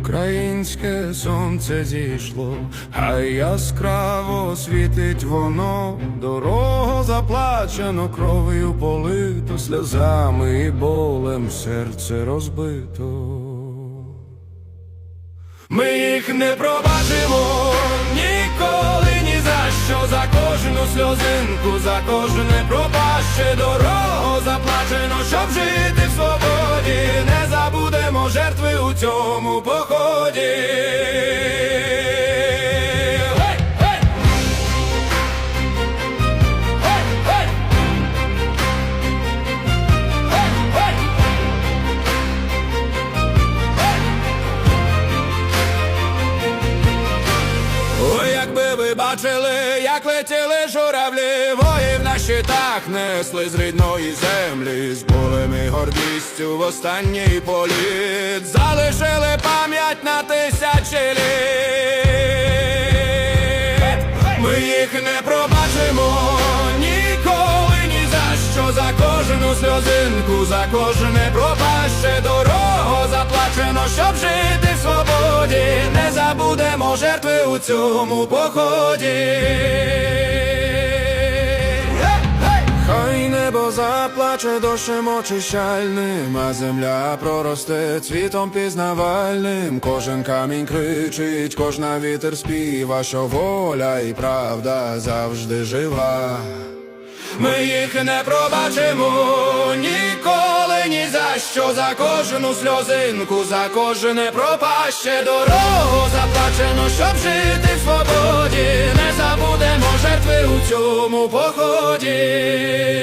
Українське сонце зійшло, а яскраво світить воно, дорогу заплачено кров'ю полито, сльозами і болем серце розбито. Ми їх не пробачимо ніколи, ні за що, за кожну сльозинку, за кожне пропаще дорогу заплачено, щоб жити в свободі, не забудемо жертви у цьому поході. Бачили, як летіли журавлі, воїв на щитах несли з рідної землі, з болем і гордістю в останній політ залишили пам'ять на тисячі літ. Ми їх не пробачимо ніколи, ні за що, за кожну сльозинку, за кожне пропаще дорогу заплачено, щоб жити в свободі, не забудемо жертви у цьому поході. Хай небо заплаче дощем очищальним, а земля проросте цвітом пізнавальним. Кожен камінь кричить, кожна вітер співа, що воля і правда завжди жива. Ми їх не пробачимо що, за кожну сльозинку, за кожне пропаще дорогу заплачено, щоб жити в свободі, не забудемо жертви у цьому поході.